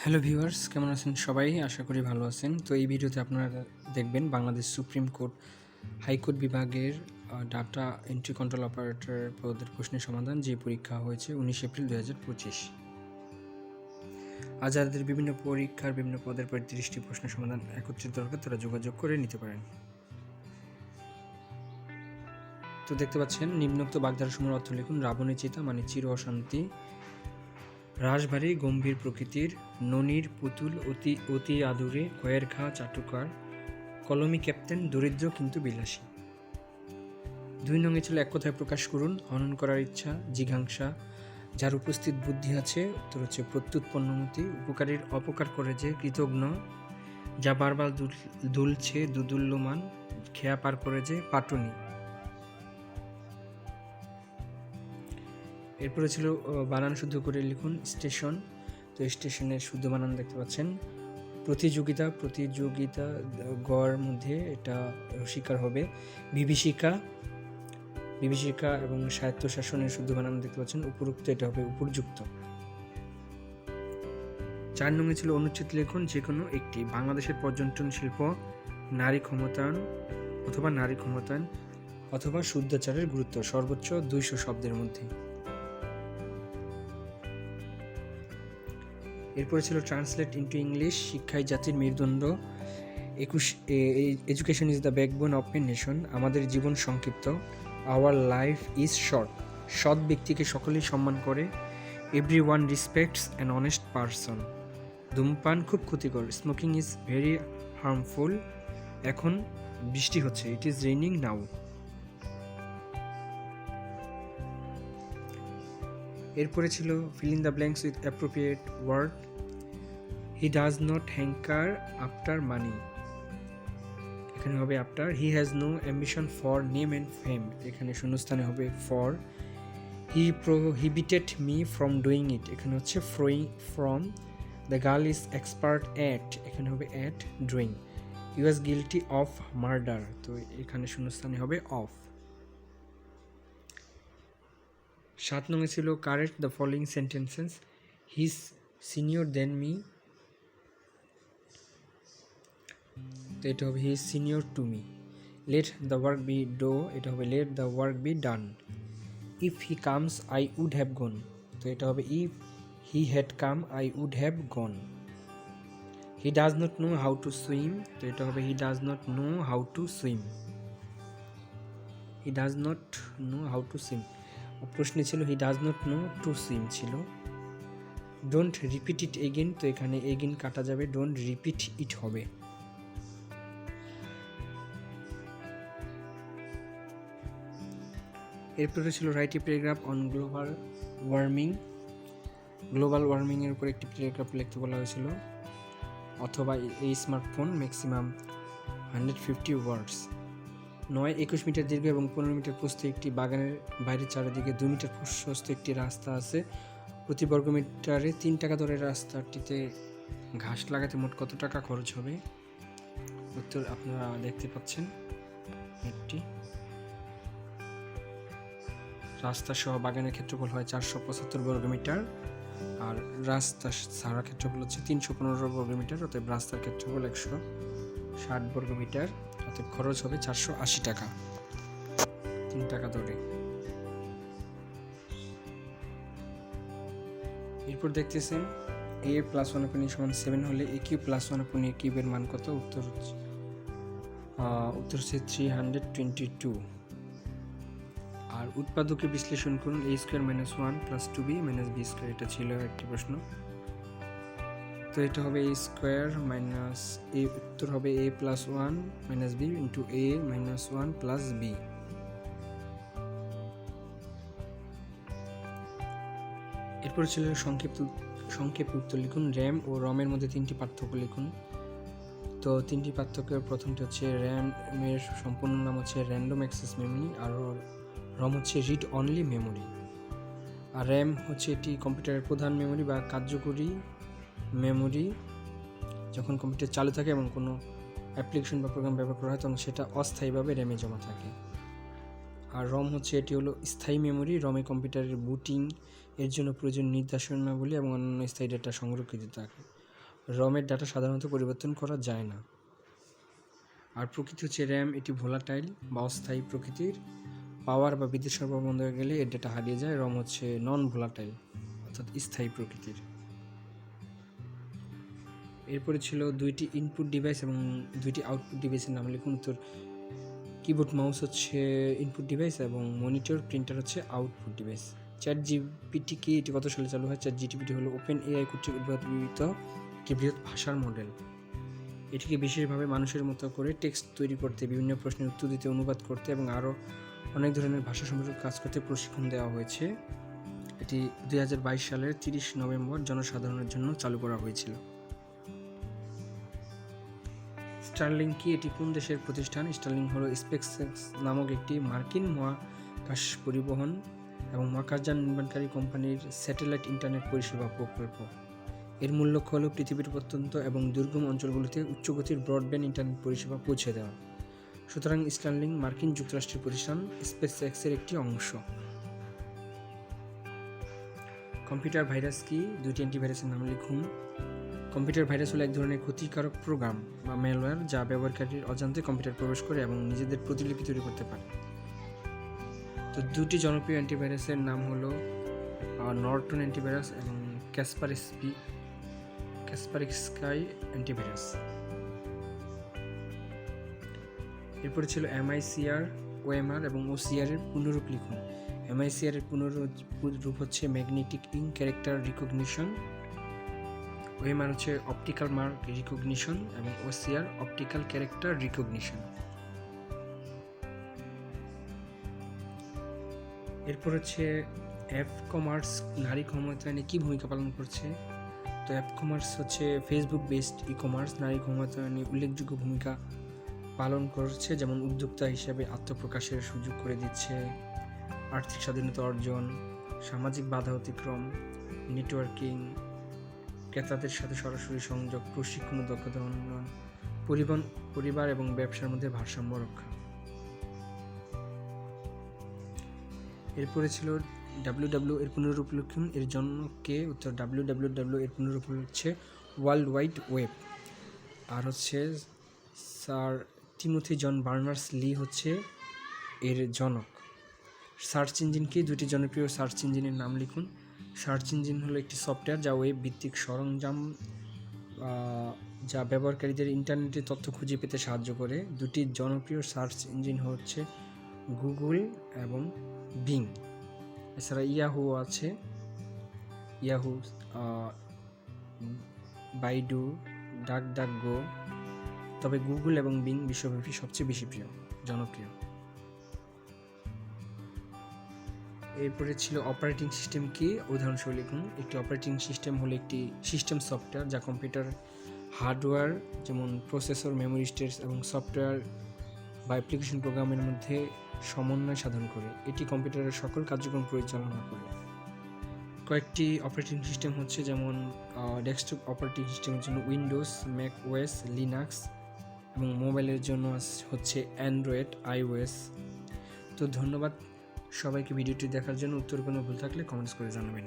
Hello viewers কেমন আছেন সবাই? আশা করি ভালো আছেন। তো এই ভিডিওতে আপনারা দেখবেন Bangladesh supreme court high court বিভাগের ডাটা এন্ট্রি কন্ট্রোল অপারেটর পদের প্রশ্নের সমাধান যে পরীক্ষা হয়েছে উনিশ এপ্রিল দু হাজার পঁচিশ। বিভিন্ন পরীক্ষার বিভিন্ন পদের পর তিরিশটি প্রশ্নের সমাধান একত্রিত দরকার তারা যোগাযোগ করে নিতে পারেন। তো দেখতে পাচ্ছেন, নিম্নোক্ত বাগধারা সমূহ অর্থ লিখুন, রাবণী চিতা মানে চির অশান্তি। রাশভারী গম্ভীর প্রকৃতির ননির পুতুল অতি অতি আদুরে কয়ের খা চাটুকার কলমি ক্যাপ্টেন দরিদ্র কিন্তু বিলাসী। দুই নঙে ছিল এক কথায় প্রকাশ করুন, হনন করার ইচ্ছা জিঘাংসা যার উপস্থিত বুদ্ধি আছে, উত্তর হচ্ছে প্রত্যুৎপন্নমতি উপকারীর অপকার করে যে কৃতজ্ঞ যা বারবার দুল- দুলছে দুদুল্যমান, খেয়া পার করে যে পাটনি। এরপরে ছিল বানান শুদ্ধ করে লিখুন, স্টেশন। তো স্টেশনের শুদ্ধ বানান দেখতে পাচ্ছেন। প্রতিযোগিতা প্রতিযোগিতা গড় মধ্যে এটা শিকার হবে। বিভীষিকা বিভীষিকা এবং স্বায়ত্তশাসনের শুদ্ধ বানান দেখতে পাচ্ছেন। উপরুক্ত এটা হবে উপযুক্ত। চার নম্বরে ছিল অনুচ্ছেদ লিখুন যে কোনো একটি। বাংলাদেশের পর্যটন শিল্প, নারী ক্ষমতায়ন অথবা নারী ক্ষমতায়ন অথবা শুদ্ধাচারের গুরুত্ব, সর্বোচ্চ দুইশো শব্দের মধ্যে। এরপরে ছিল ট্রান্সলেট ইন্টু ইংলিশ শিক্ষাই জাতির মেরুদণ্ড, একুশ education is the backbone of a nation আমাদের জীবন সংক্ষিপ্ত আওয়ার লাইফ ইজ শর্ট সৎ ব্যক্তিকে সকলেই সম্মান করে everyone respects an honest person ধূমপান খুব ক্ষতিকর স্মোকিং ইজ ভেরি হার্মফুল এখন বৃষ্টি হচ্ছে ইট ইজ রেইনিং নাও এরপরে ছিল fill in the blanks with appropriate word he does not hanker after money এখানে হবে after he has no ambition for name and fame এখানে শূন্যস্থানে হবে for he prohibited me from doing it এখানে হচ্ছে from from the girl is expert at এখানে হবে at drawing you was guilty of murder তো এখানে শূন্যস্থানে হবে অফ সাত নঙে ছিল correct the following sentences his senior then me এটা হবে he senior to me let the work be do এটা হবে let the work be done if he comes I would have gone তো এটা হবে if he had come I would have gone he does not know how to swim তো এটা হবে he does not know how to swim he does not know how to swim প্রশ্নে ছিল he does not know to swim ছিল। Don't repeat it again তো এখানে again কাটা যাবে। ডোন্ট রিপিট ইট হবে। এরপরে ছিল write paragraph on global warming. Global ওয়ার্মিংয়ের উপর একটি প্যারাগ্রাফ লিখতে বলা হয়েছিল, অথবা এই smartphone maximum hundred fifty words. নয় একুশ মিটার দীর্ঘ এবং পনেরো মিটার প্রস্থ একটি বাগানের বাইরের চারিদিকে দু মিটার প্রশস্ত একটি রাস্তা আছে। প্রতি বর্গ মিটারে তিন টাকা দরের রাস্তাটিতে ঘাস লাগাতে মোট কত টাকা খরচ হবে? উত্তর আপনারা দেখতে পাচ্ছেন। একটি রাস্তা সহ বাগানের ক্ষেত্রফল হয় চারশো পঁচাত্তর বর্গ মিটার, আর রাস্তা ছাড়া ক্ষেত্রফল হচ্ছে তিনশো পনেরো বর্গ মিটার, অতএব রাস্তার ক্ষেত্রফল একশো ষাট বর্গ মিটার, অতএব খরচ হবে চারশো আশি টাকা। তিন টাকা দরে। এরপর দেখতেছেন এ প্লাস ওয়ান আপনি সমান সেভেন হলে এ কিউ প্লাস ওয়ান আপনি কিউবের মান কত? উত্তর হচ্ছে উত্তর হচ্ছে থ্রি হান্ড্রেড টোয়েন্টি টু উৎপাদকে বিশ্লেষণ করুন A square minus one plus two B minus B square এটা ছিল একটি প্রশ্ন। তো এটা হবে এ স্কোয়ার মাইনাস এ উত্তর হবে A plus one minus B into A minus one plus B এরপর ছিল সংক্ষিপ্ত, সংক্ষেপে উত্তর লিখুন র্যাম ও রমের মধ্যে তিনটি পার্থক্য লিখুন। তো তিনটি পার্থক্যের প্রথমটি হচ্ছে র্যামের সম্পূর্ণ নাম হচ্ছে র্যান্ডম অ্যাক্সেস মেমরি আর রম হচ্ছে রিড অনলি মেমোরি আর র্যাম হচ্ছে এটি কম্পিউটারের প্রধান মেমরি বা কার্যকরী মেমোরি যখন কম্পিউটার চালু থাকে এবং কোনো অ্যাপ্লিকেশন বা প্রোগ্রাম ব্যবহার করা হয়, তখন সেটা অস্থায়ীভাবে র্যামে জমা থাকে। আর রম হচ্ছে, এটি হলো স্থায়ী মেমোরি রমে কম্পিউটারের বুটিং এর জন্য প্রয়োজন নির্দেশনাবলী এবং অন্যান্য স্থায়ী ডেটা সংরক্ষিত থাকে। রমের ডাটা সাধারণত পরিবর্তন করা যায় না। আর প্রকৃতি হচ্ছে র্যাম এটি ভোলাটাইল বা অস্থায়ী প্রকৃতির। পাওয়ার বা বিদ্যুৎ সরবরাহ বন্ধ হয়ে গেলে এর ডেটা হারিয়ে যায়। রম হচ্ছে নন ভোলাটাইল অর্থাৎ স্থায়ী প্রকৃতির। এরপরে ছিল দুইটি ইনপুট ডিভাইস এবং দুইটি আউটপুট ডিভাইসের নাম লিখুন। উত্তর কিবোর্ড মাউস হচ্ছে ইনপুট ডিভাইস এবং মনিটর প্রিন্টার হচ্ছে আউটপুট ডিভাইস চ্যাট জিপিটি কি এটি কত সালে চালু হয়? চ্যাট জিটিপিটি হলো ওপেন এআই কর্তৃক উদ্ভাবিত একটি বৃহৎ ভাষার মডেল এটিকে বিশেষভাবে মানুষের মতো করে টেক্সট তৈরি করতে, বিভিন্ন প্রশ্নের উত্তর দিতে, অনুবাদ করতে এবং আরও অনেক ধরনের ভাষা সম্পর্কে কাজ করতে প্রশিক্ষণ দেওয়া হয়েছে। এটি দুই হাজার বাইশ সালের তিরিশ নভেম্বর জনসাধারণের জন্য চালু করা হয়েছিল। স্টার্লিং কি? এটি কোন দেশের প্রতিষ্ঠান? স্টার্লিং হলো স্পেক্স নামক একটি মার্কিন মহাকাশ পরিবহন এবং মহাকাশযান নির্মাণকারী কোম্পানির স্যাটেলাইট ইন্টারনেট পরিষেবা প্রকল্প। এর মূল লক্ষ্য হলো পৃথিবীর প্রত্যন্ত এবং দুর্গম অঞ্চলগুলিতে উচ্চগতির ব্রডব্যান্ড ইন্টারনেট পরিষেবা পৌঁছে দেওয়া। সুতরাং স্টার্লিং মার্কিন যুক্তরাষ্ট্রের প্রতিষ্ঠান স্পেস এক্সের একটি অংশ। কম্পিউটার ভাইরাস কি? দুইটি অ্যান্টিভাইরাসের নাম লিখুন। কম্পিউটার ভাইরাস হলো এক ধরনের ক্ষতিকারক প্রোগ্রাম বা ম্যালওয়্যার যা ব্যবহারকারীর অজান্তে কম্পিউটার প্রবেশ করে এবং নিজেদের প্রতিলিপি তৈরি করতে পারে। তো দুটি জনপ্রিয় অ্যান্টিভাইরাসের নাম হলো নর্টন অ্যান্টিভাইরাস এবং Kaspersky Kaspersky antivirus. এরপরে ছিল এমআইসিআর ওএমআর এবং ওসিআর এর পুনরূপ লিখুন। এমআইসিআর এর পুনরূপ হচ্ছে magnetic ink character recognition OMR হচ্ছে অপটিক্যাল মার্ক রিকগনিশন এবং ওসিআর অপটিক্যাল ক্যারেক্টার রিকগনিশন এরপর হচ্ছে অ্যাপ কমার্স নারী ক্ষমতায়নে কী ভূমিকা পালন করছে? তো অ্যাপ কমার্স হচ্ছে ফেসবুক বেসড ই কমার্স নারী ক্ষমতায়নে উল্লেখযোগ্য ভূমিকা পালন করছে, যেমন উদ্যোক্তা হিসাবে আত্মপ্রকাশের সুযোগ করে দিচ্ছে, আর্থিক স্বাধীনতা অর্জন, সামাজিক বাধা অতিক্রম, নেটওয়ার্কিং, ক্রেতাদের সাথে সরাসরি সংযোগ, প্রশিক্ষণ দক্ষতা উন্নয়ন, পরিবহন, পরিবার এবং ব্যবসার মধ্যে ভারসাম্য রক্ষা। এরপরে ছিল ডাব্লিউ ডাব্লিউ এর পুনরূপ লিখুন এর জন্য কে উত্তর? ডাব্লিউ ডাব্লিউ ডাব্লিউ এর পুনরূপ হচ্ছে ওয়ার্ল্ড ওয়াইড ওয়েব। আর হচ্ছে sir Timothy John Berners Lee হচ্ছে এর জনক। সার্চ ইঞ্জিন কি? দুটি জনপ্রিয় সার্চ ইঞ্জিনের নাম লিখুন। সার্চ ইঞ্জিন হলো একটি সফটওয়্যার যা ওয়েব ভিত্তিক সরঞ্জাম যা ব্যবহারকারীদের ইন্টারনেটে তথ্য খুঁজে পেতে সাহায্য করে। দুটি জনপ্রিয় সার্চ ইঞ্জিন হচ্ছে গুগল এবং বিং। এছাড়া ইয়াহু আছে। ইয়াহু বাইডু ডাক ডাক গো তবে গুগল এবং বিং বিশ্বব্যাপী সবচেয়ে বেশি প্রিয়, জনপ্রিয়। এরপরে ছিল অপারেটিং সিস্টেম কি? উদাহরণস্বরূপ লিখুন, একটি অপারেটিং সিস্টেম হলো একটি সিস্টেম সফটওয়্যার যা কম্পিউটার হার্ডওয়্যার যেমন প্রসেসর, মেমোরি স্টেটস এবং সফটওয়্যার বা অ্যাপ্লিকেশন প্রোগ্রামের মধ্যে সমন্বয় সাধন করে। এটি কম্পিউটারের সকল কার্যক্রম পরিচালনা করে। কয়েকটি অপারেটিং সিস্টেম হচ্ছে যেমন ডেস্কটপ অপারেটিং সিস্টেমের জন্য উইন্ডোজ, ম্যাক ওয়েস লিনাক্স এবং মোবাইলের জন্য হচ্ছে অ্যান্ড্রয়েড আইওএস তো ধন্যবাদ সবাইকে ভিডিওটি দেখার জন্য। উত্তর কোনো ভুল থাকলে কমেন্টস করে জানাবেন।